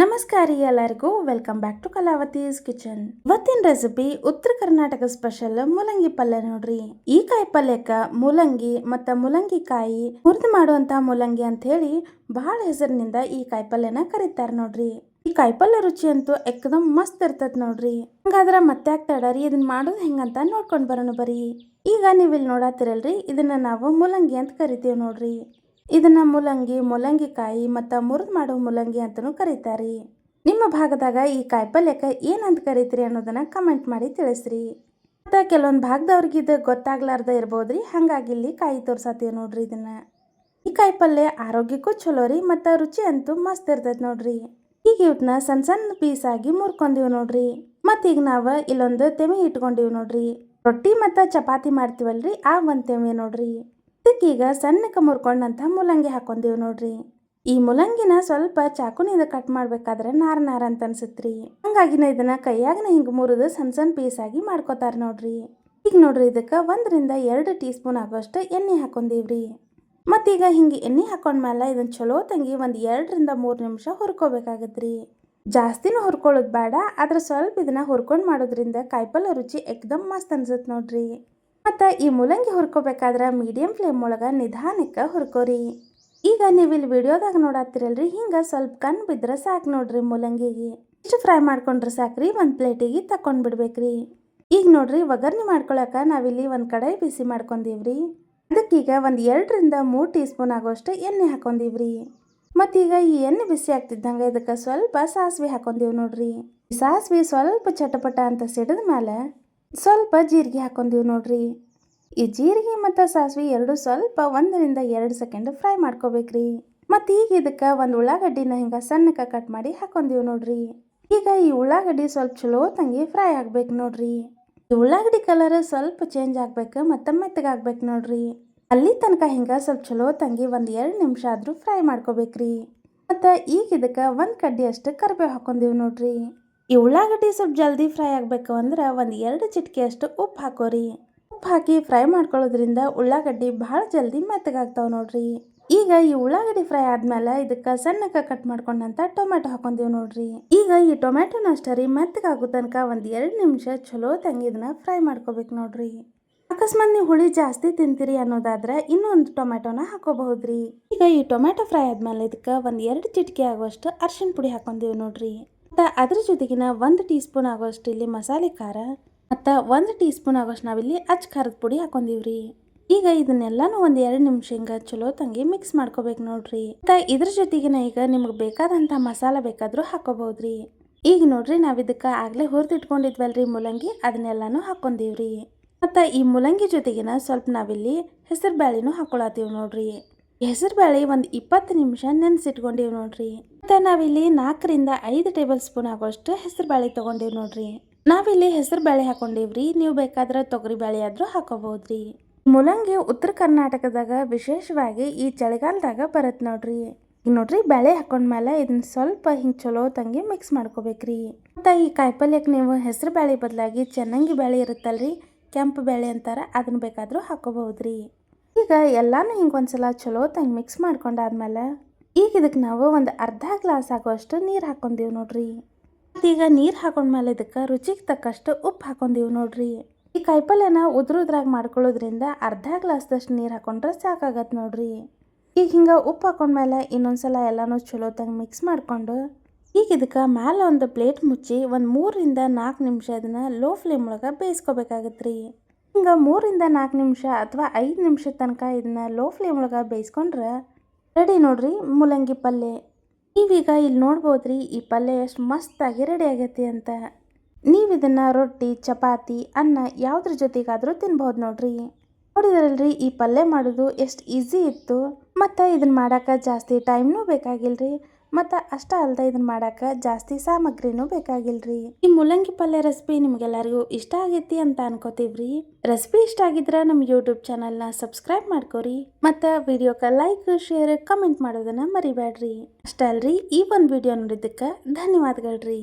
ನಮಸ್ಕಾರ ಎಲ್ಲರಿಗೂ welcome back to Kalavathi's kitchen ಇವತ್ತಿನ ರೆಸಿಪಿ ಉತ್ತರ ಕರ್ನಾಟಕ ಸ್ಪೆಷಲ್ ಮೂಲಂಗಿ ಪಲ್ಯ ನೋಡ್ರಿ. ಈ ಕಾಯಿ ಪಲ್ಯಕ್ಕ ಮೂಲಂಗಿ ಮತ್ತ ಮೂಲಂಗಿ ಕಾಯಿ ಹುರಿದು ಮಾಡುವಂತ ಮೂಲಂಗಿ ಅಂತ ಹೇಳಿ ಬಹಳ ಹೆಸರಿನಿಂದ ಈ ಕಾಯಿ ಪಲ್ಯನ ಕರೀತಾರ ನೋಡ್ರಿ. ಈ ಕಾಯಿಪಲ್ಯ ರುಚಿ ಅಂತೂ ಎಕ್ದಮ್ ಮಸ್ತ್ ಇರ್ತದ ನೋಡ್ರಿ. ಹಂಗಾದ್ರ ಮತ್ತೆ ಆಗ್ತಾಡರಿ ಇದನ್ನ ಮಾಡೋದು ಹೆಂಗಂತ ನೋಡ್ಕೊಂಡ್ ಬರೋಣ ಬರೀ. ಈಗ ನೀವು ಇಲ್ಲಿ ನೋಡಾತಿರಲ್ರಿ, ಇದನ್ನ ನಾವು ಮೂಲಂಗಿ ಅಂತ ಕರಿತೀವಿ ನೋಡ್ರಿ. ಇದನ್ನ ಮೂಲಂಗಿ ಮೂಲಂಗಿ ಕಾಯಿ ಮತ್ತ ಮುರಿದ್ ಮಾಡೋ ಮೂಲಂಗಿ ಅಂತಾನೂ ಕರೀತಾರೆ. ನಿಮ್ಮ ಭಾಗದಾಗ ಈ ಕಾಯಿಪಲ್ಯಕ್ಕೆ ಏನಂತ ಕರಿತೀರಿ ಅನ್ನೋದನ್ನ ಕಮೆಂಟ್ ಮಾಡಿ ತಿಳಿಸ್ರಿ. ಮತ್ತ ಕೆಲವೊಂದು ಭಾಗದವ್ರಿಗೆ ಇದು ಗೊತ್ತಾಗ್ಲಾರ್ದ ಇರ್ಬೋದ್ರಿ, ಹಂಗಾಗಿ ಇಲ್ಲಿ ಕಾಯಿ ತೋರ್ಸತ್ತೀವಿ ನೋಡ್ರಿ ಇದನ್ನ. ಈ ಕಾಯಿ ಪಲ್ಯ ಆರೋಗ್ಯಕ್ಕೂ ಚಲೋ ರೀ, ಮತ್ತು ರುಚಿ ಅಂತೂ ಮಸ್ತ್ ಇರ್ತೈತೆ ನೋಡ್ರಿ. ಈಗ ಇವನ್ನ ಸಣ್ಣ ಸಣ್ಣ ಪೀಸ್ ಆಗಿ ಮುರ್ಕೊಂಡಿವ್ ನೋಡ್ರಿ. ಮತ್ತ್ ಈಗ ನಾವು ಇಲ್ಲೊಂದು ತೆಮಿ ಇಟ್ಕೊಂಡಿವ್ ನೋಡ್ರಿ. ರೊಟ್ಟಿ ಮತ್ತು ಚಪಾತಿ ಮಾಡ್ತೀವಲ್ರಿ, ಆ ಒಂದು ತೆಮೆ ನೋಡ್ರಿ. ಇದಕ್ಕೀಗ ಸಣ್ಣಕ್ಕೆ ಮುರ್ಕೊಂಡಂಥ ಮೂಲಂಗಿ ಹಾಕೊಂಡೀವಿ ನೋಡ್ರಿ. ಈ ಮೂಲಂಗಿನ ಸ್ವಲ್ಪ ಚಾಕುನಿಂದ ಕಟ್ ಮಾಡ್ಬೇಕಾದ್ರೆ ನಾರ ನಾರ ಅಂತ ಅನ್ಸುತ್ರಿ ಹಂಗಾಗಿನ ಇದನ್ನ ಕೈಯಾಗಿನ ಹಿಂಗೆ ಮುರಿದು ಸಣ್ಣ ಸಣ್ಣ ಪೀಸ್ ಆಗಿ ಮಾಡ್ಕೋತಾರ ನೋಡ್ರಿ. ಈಗ ನೋಡ್ರಿ ಇದಕ್ಕೆ ಒಂದರಿಂದ ಎರಡು ಟೀ ಸ್ಪೂನ್ ಆಗೋಷ್ಟು ಎಣ್ಣೆ ಹಾಕೊಂಡೀವ್ರಿ ಮತ್ತೀಗ ಹಿಂಗೆ ಎಣ್ಣೆ ಹಾಕೊಂಡ್ಮೇಲೆ ಇದನ್ನ ಚಲೋ ತಂಗಿ ಒಂದು ಎರಡರಿಂದ ಮೂರು ನಿಮಿಷ ಹುರ್ಕೋಬೇಕಾಗತ್ರಿ. ಜಾಸ್ತಿನೂ ಹುರ್ಕೊಳ್ಳೋದು ಬೇಡ ಆದ್ರೆ ಸ್ವಲ್ಪ ಇದನ್ನ ಹುರ್ಕೊಂಡು ಮಾಡೋದ್ರಿಂದ ಕಾಯಿಪಲ್ಯ ರುಚಿ ಎಕ್ದಮ್ ಮಸ್ತ್ ಅನ್ಸುತ್ತೆ ನೋಡ್ರಿ. ಮತ್ತು ಈ ಮೂಲಂಗಿ ಹುರ್ಕೋಬೇಕಾದ್ರೆ ಮೀಡಿಯಂ ಫ್ಲೇಮ್ ಒಳಗೆ ನಿಧಾನಕ್ಕೆ ಹುರ್ಕೋರಿ. ಈಗ ನೀವು ಇಲ್ಲಿ ವಿಡಿಯೋದಾಗ ನೋಡತ್ತೀರಲ್ರಿ ಹಿಂಗೆ ಸ್ವಲ್ಪ ಕಣ್ಣು ಬಿದ್ದರೆ ಸಾಕು ನೋಡ್ರಿ ಮೂಲಂಗಿಗೆ. ಇಷ್ಟು ಫ್ರೈ ಮಾಡ್ಕೊಂಡ್ರೆ ಸಾಕ್ರಿ, ಒಂದು ಪ್ಲೇಟಿಗೆ ತಕೊಂಡ್ ಬಿಡ್ಬೇಕ್ರಿ. ಈಗ ನೋಡ್ರಿ, ಒಗ್ಗರ್ಣೆ ಮಾಡ್ಕೊಳಕ್ಕೆ ನಾವಿಲ್ಲಿ ಒಂದು ಕಡಾಯಿ ಬಿಸಿ ಮಾಡ್ಕೊಂಡೀವ್ರಿ. ಅದಕ್ಕೀಗ ಒಂದು ಎರಡರಿಂದ ಮೂರು ಟೀ ಸ್ಪೂನ್ ಆಗೋಷ್ಟು ಎಣ್ಣೆ ಹಾಕೊಂಡೀವ್ರಿ. ಮತ್ತೀಗ ಈ ಎಣ್ಣೆ ಬಿಸಿ ಆಗ್ತಿದ್ದಂಗೆ ಇದಕ್ಕೆ ಸ್ವಲ್ಪ ಸಾಸಿವೆ ಹಾಕೊಂಡೀವಿ ನೋಡ್ರಿ. ಸಾಸಿವೆ ಸ್ವಲ್ಪ ಚಟಪಟ ಅಂತ ಸಿಡಿದ ಮೇಲೆ ಸ್ವಲ್ಪ ಜೀರಿಗೆ ಹಾಕೊಂದೀವಿ ನೋಡ್ರಿ. ಈ ಜೀರಿಗೆ ಮತ್ತು ಸಾಸಿವೆ ಎರಡು ಸ್ವಲ್ಪ ಒಂದರಿಂದ ಎರಡು ಸೆಕೆಂಡ್ ಫ್ರೈ ಮಾಡ್ಕೋಬೇಕ್ರಿ. ಮತ್ತು ಈಗ ಇದಕ್ಕೆ ಒಂದು ಉಳ್ಳಾಗಡ್ಡಿನ ಹಿಂಗೆ ಸಣ್ಣಕ್ಕೆ ಕಟ್ ಮಾಡಿ ಹಾಕೊಂದೀವಿ ನೋಡ್ರಿ. ಈಗ ಈ ಉಳ್ಳಾಗಡ್ಡಿ ಸ್ವಲ್ಪ ಚಲೋ ತಂಗಿ ಫ್ರೈ ಆಗ್ಬೇಕು ನೋಡ್ರಿ. ಈ ಉಳ್ಳಾಗಡ್ಡಿ ಕಲರ್ ಸ್ವಲ್ಪ ಚೇಂಜ್ ಆಗ್ಬೇಕು ಮತ್ತು ಮೆತ್ತಗಾಗ್ಬೇಕು ನೋಡ್ರಿ. ಅಲ್ಲಿ ತನಕ ಹಿಂಗೆ ಸ್ವಲ್ಪ ಚಲೋ ತಂಗಿ ಒಂದು ಎರಡು ನಿಮಿಷ ಆದರೂ ಫ್ರೈ ಮಾಡ್ಕೋಬೇಕ್ರಿ. ಮತ್ತು ಈಗ ಇದಕ್ಕೆ ಒಂದು ಕಡ್ಡಿ ಅಷ್ಟು ಕರಿಬೇವು ಹಾಕೊಂಡೀವಿ ನೋಡ್ರಿ. ಈ ಉಳ್ಳಾಗಡ್ಡಿ ಸ್ವಲ್ಪ ಜಲ್ದಿ ಫ್ರೈ ಆಗಬೇಕು ಅಂದ್ರೆ ಒಂದು ಎರಡು ಚಿಟಿಕೆ ಅಷ್ಟು ಉಪ್ಪು ಹಾಕೋರಿ. ಉಪ್ಪು ಹಾಕಿ ಫ್ರೈ ಮಾಡ್ಕೊಳ್ಳೋದ್ರಿಂದ ಉಳ್ಳಾಗಡ್ಡಿ ಭಾಳ ಜಲ್ದಿ ಮೆತ್ತಗಾಗ್ತಾವೆ ನೋಡ್ರಿ. ಈಗ ಈ ಉಳ್ಳಾಗಡ್ಡಿ ಫ್ರೈ ಆದ್ಮೇಲೆ ಇದಕ್ಕೆ ಸಣ್ಣಕ್ಕೆ ಕಟ್ ಮಾಡ್ಕೊಂಡಂತ ಟೊಮೆಟೊ ಹಾಕೊಂಡೀವಿ ನೋಡ್ರಿ. ಈಗ ಈ ಟೊಮೆಟೊನ ಅಷ್ಟೇ ರೀ ಮೆತ್ತಗಾಗೋ ತನಕ ಒಂದು ಎರಡು ನಿಮಿಷ ಚಲೋ ತಂಗಿದನ್ನ ಫ್ರೈ ಮಾಡ್ಕೋಬೇಕು ನೋಡ್ರಿ. ಅಕಸ್ಮಾತ್ ನೀವು ಹುಳಿ ಜಾಸ್ತಿ ತಿಂತೀರಿ ಅನ್ನೋದಾದ್ರೆ ಇನ್ನೊಂದು ಟೊಮೆಟೊನ ಹಾಕೋಬಹುದ್ರಿ. ಈಗ ಈ ಟೊಮೆಟೊ ಫ್ರೈ ಆದ್ಮೇಲೆ ಇದಕ್ಕೆ ಒಂದು ಎರಡು ಚಿಟಿಕೆ ಆಗುವಷ್ಟು ಅರ್ಶಿನ ಪುಡಿ ಹಾಕೊಂಡೀವಿ ನೋಡ್ರಿ. ಮತ್ತು ಅದ್ರ ಜೊತೆಗಿನ ಒಂದು ಟೀ ಸ್ಪೂನ್ ಆಗೋಷ್ಟು ಇಲ್ಲಿ ಮಸಾಲೆ ಖಾರ ಮತ್ತು ಒಂದು ಟೀ ಸ್ಪೂನ್ ಆಗೋಷ್ಟು ನಾವಿಲ್ಲಿ ಅಚ್ಚ ಖಾರದ ಪುಡಿ ಹಾಕೊಂಡಿವ್ರಿ. ಈಗ ಇದನ್ನೆಲ್ಲಾನು ಒಂದು ಎರಡು ನಿಮಿಷ ಹಿಂಗ ಚಲೋ ತಂಗಿ ಮಿಕ್ಸ್ ಮಾಡ್ಕೋಬೇಕು ನೋಡ್ರಿ. ಮತ್ತು ಇದ್ರ ಜೊತೆಗಿನ ಈಗ ನಿಮ್ಗೆ ಬೇಕಾದಂಥ ಮಸಾಲ ಬೇಕಾದರೂ ಹಾಕೋಬಹುದ್ರಿ ಈಗ ನೋಡ್ರಿ ನಾವು ಇದಕ್ಕೆ ಆಗಲೇ ಹುರಿದಿಟ್ಕೊಂಡಿದ್ವಲ್ರಿ ಮೂಲಂಗಿ, ಅದನ್ನೆಲ್ಲಾನು ಹಾಕೊಂಡೀವ್ರಿ. ಮತ್ತು ಈ ಮೂಲಂಗಿ ಜೊತೆಗಿನ ಸ್ವಲ್ಪ ನಾವಿಲ್ಲಿ ಹೆಸರು ಬ್ಯಾಳಿನೂ ಹಾಕೊಳತ್ತೀವಿ ನೋಡ್ರಿ. ಹೆಸರು ಬ್ಯಾಳಿ ಒಂದು ಇಪ್ಪತ್ತು ನಿಮಿಷ ನೆನೆಸಿಟ್ಕೊಂಡಿವಿ ನೋಡ್ರಿ. ಮತ್ತು ನಾವಿಲ್ಲಿ ನಾಲ್ಕರಿಂದ ಐದು ಟೇಬಲ್ ಸ್ಪೂನ್ ಆಗೋಷ್ಟು ಹೆಸರು ಬ್ಯಾಳಿ ತೊಗೊಂಡೀವಿ ನೋಡ್ರಿ. ನಾವಿಲ್ಲಿ ಹೆಸರು ಹಾಕೊಂಡಿವ್ರಿ. ನೀವು ಬೇಕಾದ್ರೆ ತೊಗರಿ ಬೇಳೆ ಆದರೂ ಹಾಕೋಬಹುದ್ರಿ. ಮೂಲಂಗಿ ಉತ್ತರ ಕರ್ನಾಟಕದಾಗ ವಿಶೇಷವಾಗಿ ಈ ಚಳಿಗಾಲದಾಗ ಬರುತ್ತೆ ನೋಡ್ರಿ. ಈಗ ನೋಡ್ರಿ, ಬೇಳೆ ಹಾಕೊಂಡ್ಮೇಲೆ ಇದನ್ನ ಸ್ವಲ್ಪ ಹಿಂಗೆ ಚಲೋ ತಂಗಿ ಮಿಕ್ಸ್ ಮಾಡ್ಕೋಬೇಕ್ರಿ. ಮತ್ತು ಈ ಕಾಯಿಪಲ್ಯಕ್ಕೆ ನೀವು ಹೆಸರು ಬೇಳೆ ಬದಲಾಗಿ ಚೆನ್ನಾಗಿ ಬೇಳೆ ಇರುತ್ತಲ್ರಿ, ಕೆಂಪು ಬೇಳೆ ಅಂತಾರ, ಅದನ್ನ ಬೇಕಾದರೂ ಹಾಕೋಬಹುದ್ರಿ. ಈಗ ಎಲ್ಲಾನು ಹಿಂಗೆ ಒಂದ್ಸಲ ಚಲೋ ತಂಗೆ ಮಿಕ್ಸ್ ಮಾಡ್ಕೊಂಡಾದ್ಮೇಲೆ ಈಗ ಇದಕ್ಕೆ ನಾವು ಒಂದು ಅರ್ಧ ಗ್ಲಾಸ್ ಆಗೋಷ್ಟು ನೀರು ಹಾಕೊಂಡೀವಿ ನೋಡ್ರಿ. ಈಗ ನೀರು ಹಾಕೊಂಡ್ಮೇಲೆ ಇದಕ್ಕೆ ರುಚಿಗೆ ತಕ್ಕಷ್ಟು ಉಪ್ಪು ಹಾಕೊಂಡೀವಿ ನೋಡ್ರಿ. ಈ ಕಾಯಿಪಲ್ಯನ ಉದ್ರುದ್ರಾಗ ಮಾಡ್ಕೊಳ್ಳೋದ್ರಿಂದ ಅರ್ಧ ಗ್ಲಾಸ್ದಷ್ಟು ನೀರು ಹಾಕೊಂಡ್ರೆ ಸಾಕಾಗತ್ತೆ ನೋಡ್ರಿ. ಈಗ ಹಿಂಗೆ ಉಪ್ಪು ಹಾಕೊಂಡ್ಮೇಲೆ ಇನ್ನೊಂದ್ಸಲ ಎಲ್ಲನೂ ಚಲೋ ತಂಗೆ ಮಿಕ್ಸ್ ಮಾಡಿಕೊಂಡು ಈಗ ಇದಕ್ಕೆ ಮ್ಯಾಲೆ ಒಂದು ಪ್ಲೇಟ್ ಮುಚ್ಚಿ ಒಂದು ಮೂರರಿಂದ ನಾಲ್ಕು ನಿಮಿಷ ಇದನ್ನ ಲೋ ಫ್ಲೇಮ್ ಒಳಗೆ ಬೇಯಿಸ್ಕೋಬೇಕಾಗತ್ತೆ ರೀ ಹಿಂಗೆ ಮೂರಿಂದ ನಾಲ್ಕು ನಿಮಿಷ ಅಥವಾ ಐದು ನಿಮಿಷ ತನಕ ಇದನ್ನ ಲೋ ಫ್ಲೇಮ್ ಒಳಗೆ ಬೇಯಿಸ್ಕೊಂಡ್ರೆ ರೆಡಿ ನೋಡ್ರಿ ಮೂಲಂಗಿ ಪಲ್ಯ ನೀವೀಗ ಇಲ್ಲಿ ನೋಡ್ಬೋದ್ರಿ ಈ ಪಲ್ಯ ಎಷ್ಟು ಮಸ್ತಾಗಿ ರೆಡಿ ಆಗೈತಿ ಅಂತ. ನೀವು ಇದನ್ನ ರೊಟ್ಟಿ, ಚಪಾತಿ, ಅನ್ನ ಯಾವುದ್ರ ಜೊತೆಗಾದರೂ ತಿನ್ಬೋದು ನೋಡ್ರಿ. ನೋಡಿದ್ರಲ್ರಿ ಈ ಪಲ್ಯ ಮಾಡೋದು ಎಷ್ಟು ಈಸಿ ಇತ್ತು. ಮತ್ತು ಇದನ್ನ ಮಾಡೋಕೆ ಜಾಸ್ತಿ ಟೈಮ್ನೂ ಬೇಕಾಗಿಲ್ರಿ. ಮತ್ತು ಅಷ್ಟ ಅಲ್ಲದೆ ಇದನ್ನ ಮಾಡೋಕೆ ಜಾಸ್ತಿ ಸಾಮಗ್ರಿನೂ ಬೇಕಾಗಿಲ್ರಿ. ಈ ಮೂಲಂಗಿ ಪಲ್ಯ ರೆಸಿಪಿ ನಿಮ್ಗೆಲ್ಲರಿಗೂ ಇಷ್ಟ ಆಗೈತಿ ಅಂತ ಅನ್ಕೋತೀವ್ರಿ. ರೆಸಿಪಿ ಇಷ್ಟ ಆಗಿದ್ರೆ ನಮ್ಮ ಯೂಟ್ಯೂಬ್ ಚಾನಲ್ನ ಸಬ್ಸ್ಕ್ರೈಬ್ ಮಾಡ್ಕೋರಿ. ಮತ್ತು ವಿಡಿಯೋಕ್ಕೆ ಲೈಕ್ ಶೇರ್ ಕಮೆಂಟ್ ಮಾಡೋದನ್ನ ಮರಿಬೇಡ್ರಿ ಅಷ್ಟೇ ಅಲ್ರಿ ಈ ಒಂದು ವಿಡಿಯೋ ನೋಡಿದ್ದಕ್ಕೆ ಧನ್ಯವಾದಗಳ್ರಿ.